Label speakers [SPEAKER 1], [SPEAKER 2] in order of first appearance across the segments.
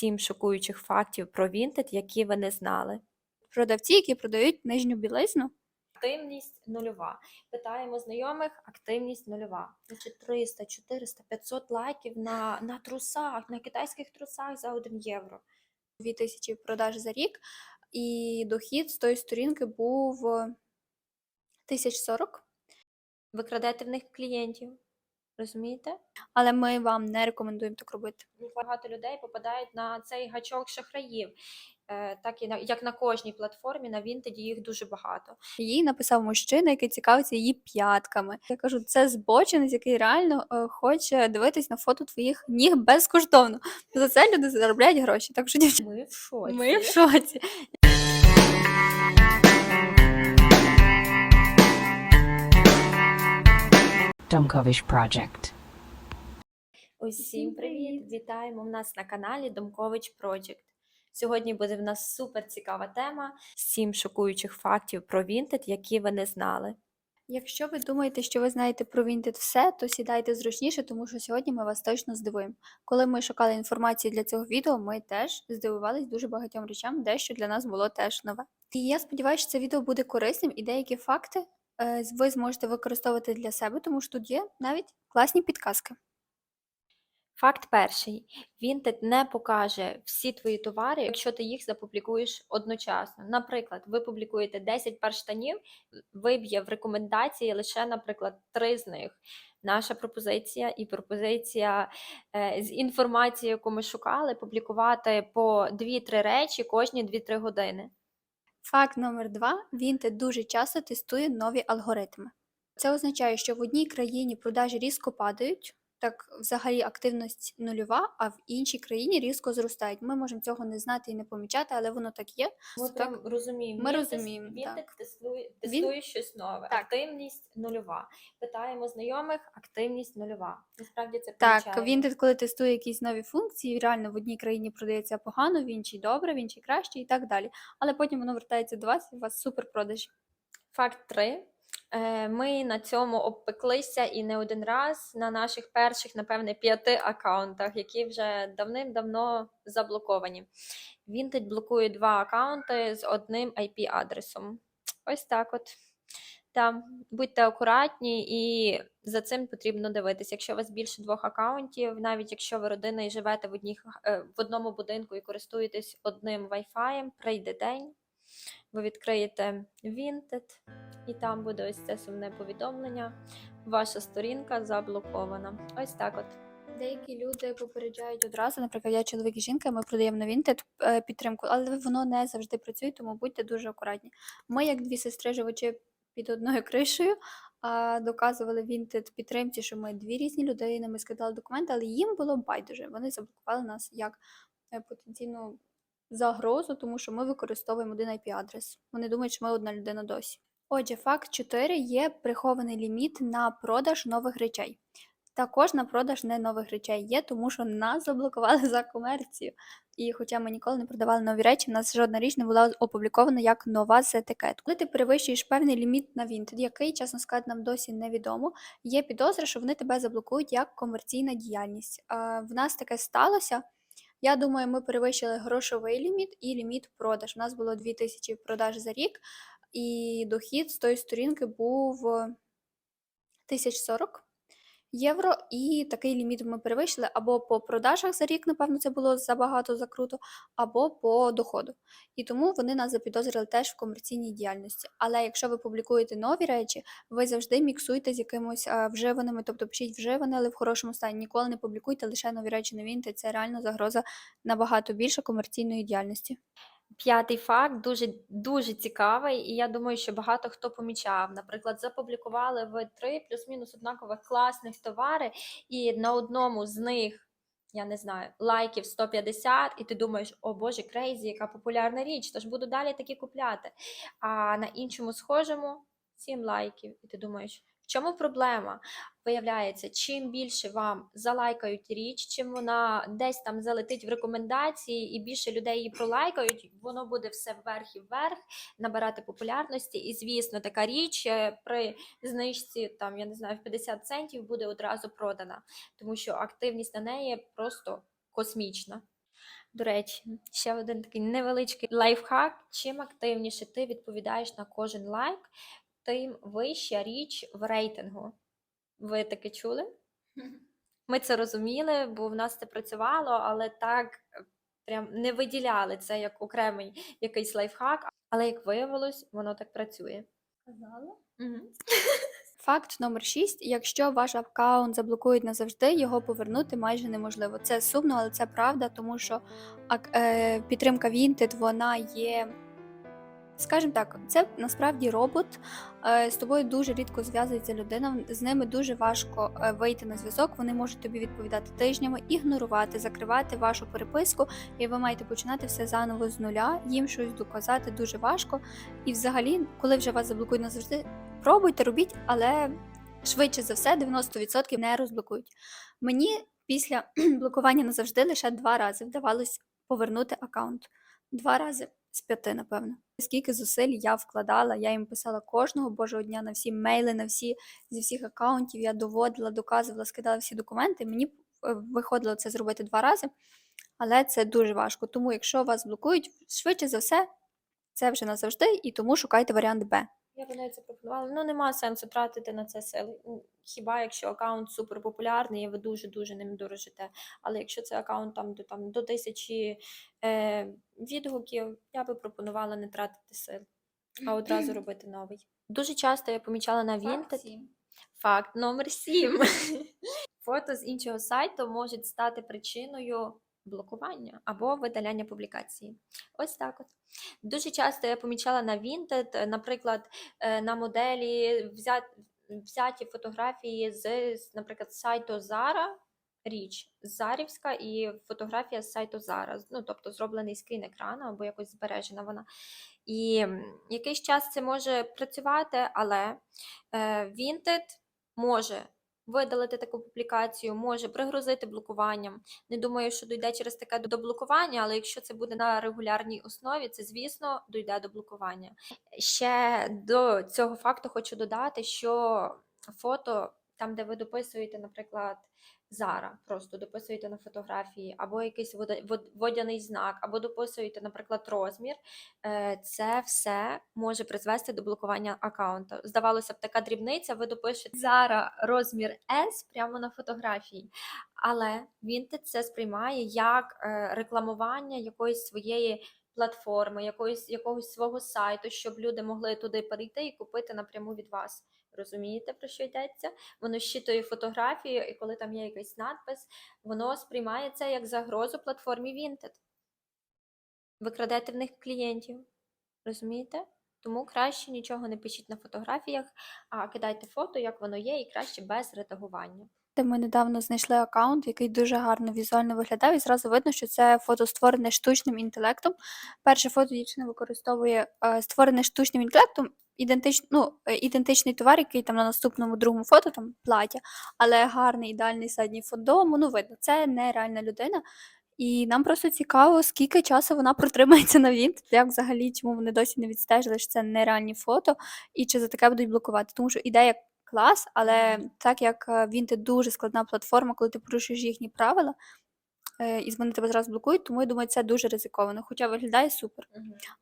[SPEAKER 1] Сім шокуючих фактів про Vinted, які ви не знали.
[SPEAKER 2] Продавці, які продають нижню білизну.
[SPEAKER 1] Активність нульова. Питаємо знайомих, активність нульова. Значить, 300, 400, 500 лайків на, на трусах, на китайських трусах за 1 євро.
[SPEAKER 2] 2000 продаж за рік, і дохід з тої сторінки був е, 1040.
[SPEAKER 1] Ви крадете в них клієнтів. Розумієте?
[SPEAKER 2] Але ми вам не рекомендуємо так робити.
[SPEAKER 1] Багато людей попадають на цей гачок шахраїв. Е, Так і на як на кожній платформі, на Vinted їх дуже багато.
[SPEAKER 2] Їй написав мужчина, який цікавиться її п'ятками. Я кажу, це збочинець, який реально е, хоче дивитись на фото твоїх ніг безкоштовно. За це люди заробляють гроші. Так що дівчата,
[SPEAKER 1] Ми в шоці.
[SPEAKER 2] ми в шоці.
[SPEAKER 3] Dumkovish Project.
[SPEAKER 1] Усім привіт! Вітаємо в нас на каналі Домкович Project. Сьогодні буде в нас супер цікава тема: сім шокуючих фактів про Vinted, які ви не знали.
[SPEAKER 2] Якщо ви думаєте, що ви знаєте про Vinted все, то сідайте зручніше, тому що сьогодні ми вас точно здивуємо. Коли ми шукали інформацію для цього відео, ми теж здивувались дуже багатьом речам, дещо для нас було теж нове. І я сподіваюся, що це відео буде корисним і деякі факти ви зможете використовувати для себе, тому що тут є навіть класні підказки.
[SPEAKER 1] Факт перший: Vinted не покаже всі твої товари, якщо ти їх запублікуєш одночасно. Наприклад, ви публікуєте 10 пар штанів, виб'є в рекомендації лише, наприклад, 3 з них. Наша пропозиція і пропозиція е, з інформацією, яку ми шукали, публікувати по 2-3 речі кожні 2-3 години.
[SPEAKER 2] Факт номер два: Вінте дуже часто тестує нові алгоритми. Це означає, що в одній країні продажі різко падають, так взагалі активність нульова, а в іншій країні різко зростають. Ми можемо цього не знати і не помічати, але воно так є.
[SPEAKER 1] Ми
[SPEAKER 2] Так,
[SPEAKER 1] розуміємо.
[SPEAKER 2] ми
[SPEAKER 1] Він
[SPEAKER 2] розуміємо,
[SPEAKER 1] Він
[SPEAKER 2] так.
[SPEAKER 1] так тестує,
[SPEAKER 2] Він-
[SPEAKER 1] тестує щось нове.
[SPEAKER 2] Так.
[SPEAKER 1] Активність нульова. Питаємо знайомих, активність нульова. Насправді це
[SPEAKER 2] Так,
[SPEAKER 1] помічаємо.
[SPEAKER 2] Vinted, коли тестує якісь нові функції, реально в одній країні продається погано, в іншій добре, в іншій краще і так далі. Але потім воно вертається до вас і у вас супер продажі.
[SPEAKER 1] Факт 3. Ми на цьому обпеклися і не один раз на наших перших, напевне, п'яти аккаунтах, які вже давним-давно заблоковані. Vinted блокує два аккаунти з одним IP-адресом. Ось так от. Та, будьте акуратні і за цим потрібно дивитися. Якщо у вас більше двох аккаунтів, навіть якщо ви родина і живете в, одній, е, в одному будинку і користуєтесь одним Wi-Fi, прийде день, ви відкриєте Vinted, і там буде ось це сумне повідомлення. Ваша сторінка заблокована. Ось так от.
[SPEAKER 2] Деякі люди попереджають одразу, наприклад, я чоловік і жінка, ми продаємо на Vinted е, підтримку, але воно не завжди працює, тому будьте дуже акуратні. Ми, як дві сестри, живучи під одною кришею, доказували Vinted підтримці, що ми дві різні людини, ми скидали документи, але їм було байдуже. Вони заблокували нас як е, потенційну загрозу, тому що ми використовуємо один IP-адрес. Вони думають, що ми одна людина досі. Отже, факт 4 є прихований ліміт на продаж нових речей. Також на продаж не нових речей є, тому що нас заблокували за комерцію. І хоча ми ніколи не продавали нові речі, в нас жодна річ не була опублікована як нова з етикетку. Коли ти перевищуєш певний ліміт на Vinted, який, чесно сказати, нам досі невідомо, є підозра, що вони тебе заблокують як комерційна діяльність. В нас таке сталося. Я думаю, ми перевищили грошовий ліміт і ліміт продаж. У нас було 2000 продаж за рік, і дохід з тої сторінки був е, 1040 євро, і такий ліміт ми перевищили або по продажах за рік, напевно, це було забагато закруто, або по доходу. І тому вони нас запідозрили теж в комерційній діяльності. Але якщо ви публікуєте нові речі, ви завжди міксуйте з якимось вживаними, тобто пишіть вживане, але в хорошому стані. Ніколи не публікуйте лише нові речі на Vinted, це реально загроза набагато більше комерційної діяльності.
[SPEAKER 1] П'ятий факт дуже дуже цікавий, і я думаю, що багато хто помічав. Наприклад, запублікували ви три плюс-мінус однакових класних товари, і на одному з них. Я не знаю, лайків 150, і ти думаєш, о Боже, крейзі, яка популярна річ, тож буду далі такі купляти. А на іншому схожому 7 лайків, і ти думаєш, чому проблема? Виявляється, чим більше вам залайкають річ, чим вона десь там залетить в рекомендації, і більше людей її пролайкають, воно буде все вверх і вверх, набирати популярності. І звісно, така річ е, при знижці, там я не знаю, в 50 центів буде одразу продана, тому що активність на неї просто космічна. До речі, ще один такий невеличкий лайфхак. Чим активніше ти відповідаєш на кожен лайк, тим вища річ в рейтингу. Ви таке чули? Ми це розуміли, бо в нас це працювало, але так е, прям не виділяли це як окремий якийсь лайфхак. Але як виявилось, воно так працює.
[SPEAKER 2] Казала?
[SPEAKER 1] Угу.
[SPEAKER 2] Факт номер 6. Якщо ваш аккаунт заблокують назавжди, його повернути майже неможливо. Це сумно, але це правда, тому що е, підтримка Vinted, вона є. Скажімо так, це насправді робот. Е, з тобою дуже рідко зв'язується людина. З ними дуже важко е, вийти на зв'язок. Вони можуть тобі відповідати тижнями, ігнорувати, закривати вашу переписку, і ви маєте починати все заново з нуля. Їм щось доказати дуже важко. І взагалі, коли вже вас заблокують назавжди, пробуйте, робіть, але швидше за все 90% не розблокують. Мені після блокування назавжди лише два рази вдавалось повернути аккаунт. Два рази з п'яти, напевно. Скільки зусиль я вкладала, я їм писала кожного божого дня на всі мейли, на всі зі всіх аккаунтів. Я доводила, доказувала, скидала всі документи. Мені е, виходило це зробити два рази, але це дуже важко. Тому, якщо вас блокують, швидше за все, це вже назавжди, і тому шукайте варіант Б.
[SPEAKER 1] Я б навіть запропонувала. Ну, немає сенсу тратити на це сили. Хіба якщо аккаунт суперпопулярний і ви дуже-дуже ним дорожите. Але якщо це аккаунт там до, там, до тисячі е, відгуків, я би пропонувала не тратити сил, а одразу робити новий. Дуже часто я помічала на Vinted. Факт номер 7. Фото з іншого сайту можуть стати причиною блокування або видаляння публікації. Ось так от. Дуже часто я помічала на Vinted, наприклад, е, на моделі взят, взяті фотографії з, наприклад, сайту Zara, річ Зарівська і фотографія з сайту Zara, ну, тобто зроблений скрін екрану або якось збережена вона. І якийсь час це може працювати, але е, Vinted може видалити таку публікацію, може пригрозити блокуванням. Не думаю, що дійде через таке до блокування, але якщо це буде на регулярній основі, це звісно дійде до блокування. Ще до цього факту хочу додати, що фото, там, де ви дописуєте, наприклад, Зара, просто дописуєте на фотографії, або якийсь водяний знак, або дописуєте, наприклад, розмір, е, це все може призвести до блокування аккаунту. Здавалося б, така дрібниця, ви допишете Зара розмір S прямо на фотографії. Але Vinted це сприймає як е, рекламування якоїсь своєї платформи, якоїсь, якогось свого сайту, щоб люди могли туди перейти і купити напряму від вас. Розумієте, про що йдеться? Воно щитує фотографію, і коли там є якийсь надпис, воно сприймає це як загрозу платформі Vinted. Ви крадете в них клієнтів. Розумієте? Тому краще нічого не пишіть на фотографіях, а кидайте фото, як воно є, і краще без редагування.
[SPEAKER 2] Ми недавно знайшли аккаунт, який дуже гарно візуально виглядав, і зразу видно, що це фото створене штучним інтелектом. Перше фото дівчина використовує е, створене штучним інтелектом, ідентич, ну, е, ідентичний товар, який там на наступному другому фото, там плаття, але гарний ідеальний задній фон дому. Ну, видно, це не реальна людина. І нам просто цікаво, скільки часу вона протримається на Vinted, як взагалі, чому вони досі не відстежили, що це нереальні фото, і чи за таке будуть блокувати. Тому що ідея клас, але так як е, Vinted дуже складна платформа, коли ти порушуєш їхні правила, е, і вони тебе зразу блокують, тому я думаю, це дуже ризиковано. Хоча виглядає супер.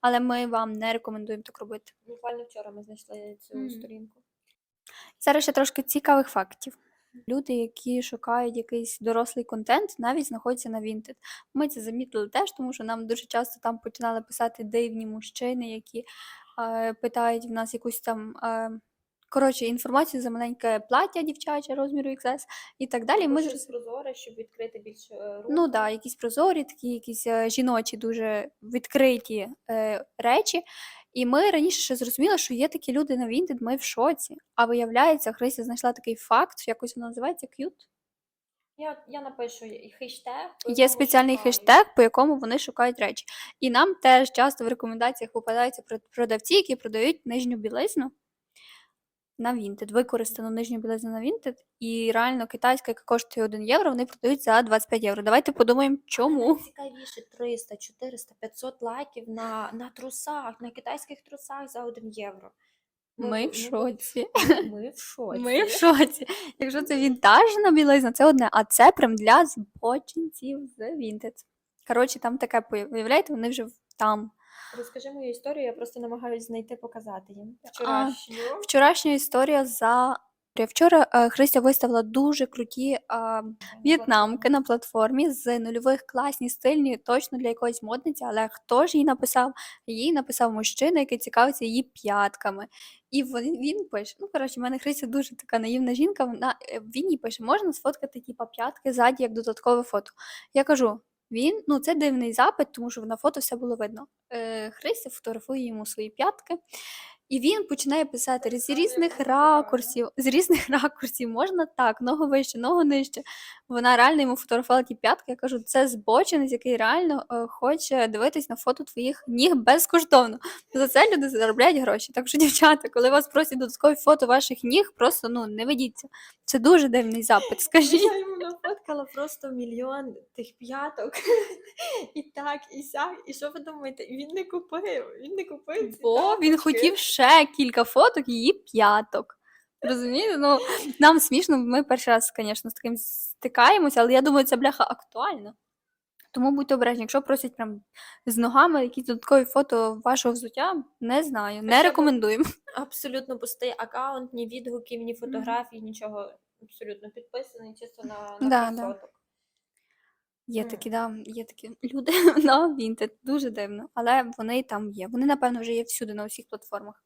[SPEAKER 2] Але ми вам не рекомендуємо так робити.
[SPEAKER 1] Буквально вчора ми знайшли цю
[SPEAKER 2] Мгм.
[SPEAKER 1] сторінку.
[SPEAKER 2] Зараз ще трошки цікавих фактів. Люди, які шукають якийсь дорослий контент, навіть знаходяться на Vinted. Ми це замітили теж, тому що нам дуже часто там починали писати дивні мужчини, які е, питають в нас якусь там. Е, Коротше, інформацію за маленьке плаття дівчаче розміру XS і так далі.
[SPEAKER 1] Або
[SPEAKER 2] Ми
[SPEAKER 1] щось прозоре, щоб відкрити більше е, рух.
[SPEAKER 2] Ну так, да, якісь прозорі, такі якісь е, жіночі, дуже відкриті е, речі. І ми раніше ще зрозуміли, що є такі люди на Vinted, ми в шоці. А виявляється, Христя знайшла такий факт, якось воно називається cute.
[SPEAKER 1] Я, я напишу хештег.
[SPEAKER 2] Є спеціальний
[SPEAKER 1] шукають.
[SPEAKER 2] хештег, по якому вони шукають речі. І нам теж часто в рекомендаціях попадаються продавці, які продають нижню білизну на Vinted, використану нижню білизну на Vinted, і реально китайська, яка коштує 1 євро, вони продають за 25 євро. Давайте подумаємо, чому.
[SPEAKER 1] Цікавіше 300, 400, 500 лайків на, на трусах, на китайських трусах за 1 євро. Ну,
[SPEAKER 2] Ми
[SPEAKER 1] ну,
[SPEAKER 2] в шоці.
[SPEAKER 1] Ми в шоці.
[SPEAKER 2] Ми в шоці. Якщо це вінтажна білизна, це одне, а це прям для збочинців з Vinted. Коротше, там таке виявляєте, вони вже там.
[SPEAKER 1] Розкажи мою історію, я просто намагаюся знайти, показати їм. Вчорашню.
[SPEAKER 2] Вчорашня історія за. Вчора е, Христя виставила дуже круті а, в'єтнамки на платформі з нульових класні, стильні, точно для якоїсь модниці, але хто ж їй написав? Їй написав мужчина, який цікавиться її п'ятками. І він, він пише: ну, коротше, в мене Христя дуже така наївна жінка. Вона, е, він їй пише, можна сфоткати типа п'ятки ззаді як додаткове фото. Я кажу. Він, ну це дивний запит, тому що на фото все було видно. Е, Христя фотографує йому свої п'ятки, і він починає писати з різних ракурсів, з різних ракурсів. Можна так, ногу вище, ногу нижче. Вона реально йому фотографувала ті п'ятки. Я кажу, це збочинець, який реально е, хоче дивитись на фото твоїх ніг безкоштовно. За це люди заробляють гроші. Так що, дівчата, коли вас просять додаткові фото ваших ніг, просто ну не ведіться. Це дуже дивний запит. Скажіть.
[SPEAKER 1] Я йому нафоткала просто мільйон тих п'яток. І так, і сяк. І що ви думаєте? Він не купив. Він не купив. ці
[SPEAKER 2] Бо він хотів ще кілька фоток її п'яток. Розумієте? Ну, нам смішно, ми перший раз, звісно, з таким стикаємося, але я думаю, це бляха актуально. Тому будьте обережні, якщо просять прям з ногами якісь додаткові фото вашого взуття, не знаю, не
[SPEAKER 1] щоб-
[SPEAKER 2] рекомендуємо.
[SPEAKER 1] Абсолютно пустий аккаунт, ні відгуків, ні фотографій, нічого. Абсолютно підписаний чисто на, на
[SPEAKER 2] Да,
[SPEAKER 1] да,
[SPEAKER 2] да. Є
[SPEAKER 1] mm.
[SPEAKER 2] такі, да, є такі люди на Vinted, дуже дивно, але вони там є. Вони, напевно, вже є всюди на усіх платформах.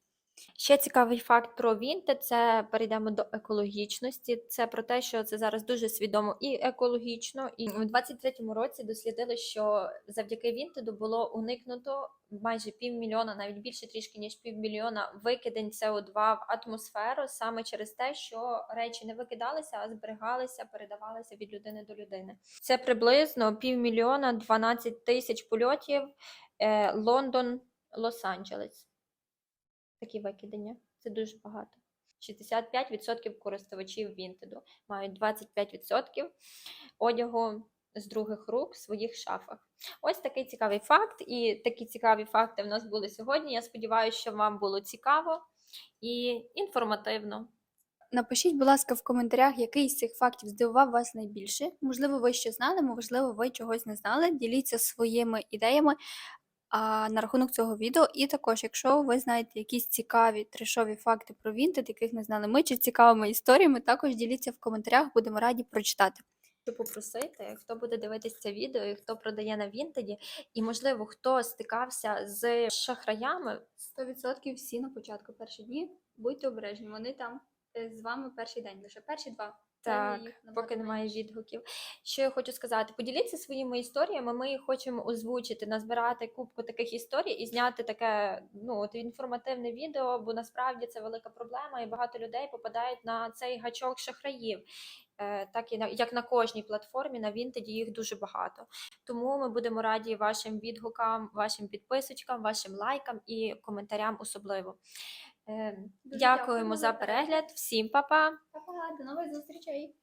[SPEAKER 1] Ще цікавий факт про Vinted – це перейдемо до екологічності. Це про те, що це зараз дуже свідомо і екологічно. І у 23-му році дослідили, що завдяки Vinted було уникнуто майже півмільйона, навіть більше трішки ніж півмільйона викидень СО2 в атмосферу саме через те, що речі не викидалися, а зберігалися, передавалися від людини до людини. Це приблизно півмільйона 12 тисяч польотів е, Лондон, Лос-Анджелес такі викидення. Це дуже багато. 65% користувачів Вінтеду мають 25% одягу з других рук в своїх шафах. Ось такий цікавий факт. І такі цікаві факти в нас були сьогодні. Я сподіваюся, що вам було цікаво і інформативно.
[SPEAKER 2] Напишіть, будь ласка, в коментарях, який з цих фактів здивував вас найбільше. Можливо, ви ще знали, можливо, ви чогось не знали. Діліться своїми ідеями а, на рахунок цього відео. І також, якщо ви знаєте якісь цікаві трешові факти про Vinted, яких не знали ми, чи цікавими історіями, також діліться в коментарях, будемо раді прочитати.
[SPEAKER 1] Хочу попросити, хто буде дивитися це відео і хто продає на Вінтеді, і, можливо, хто стикався з шахраями,
[SPEAKER 2] 100% всі на початку перші дні. Будьте обережні, вони там е, з вами перший день, лише перші два.
[SPEAKER 1] Так,
[SPEAKER 2] їх
[SPEAKER 1] поки немає відгуків. Що я хочу сказати? Поділіться своїми історіями. Ми їх хочемо озвучити, назбирати кубку таких історій і зняти таке ну от інформативне відео, бо насправді це велика проблема, і багато людей попадають на цей гачок шахраїв. Е, Так і на як на кожній платформі на Вінтеді їх дуже багато. Тому ми будемо раді вашим відгукам, вашим підписочкам, вашим лайкам і коментарям особливо. Е,
[SPEAKER 2] Дуже
[SPEAKER 1] Дякуємо за перегляд. Всім па-па!
[SPEAKER 2] Па-па, до нових зустрічей!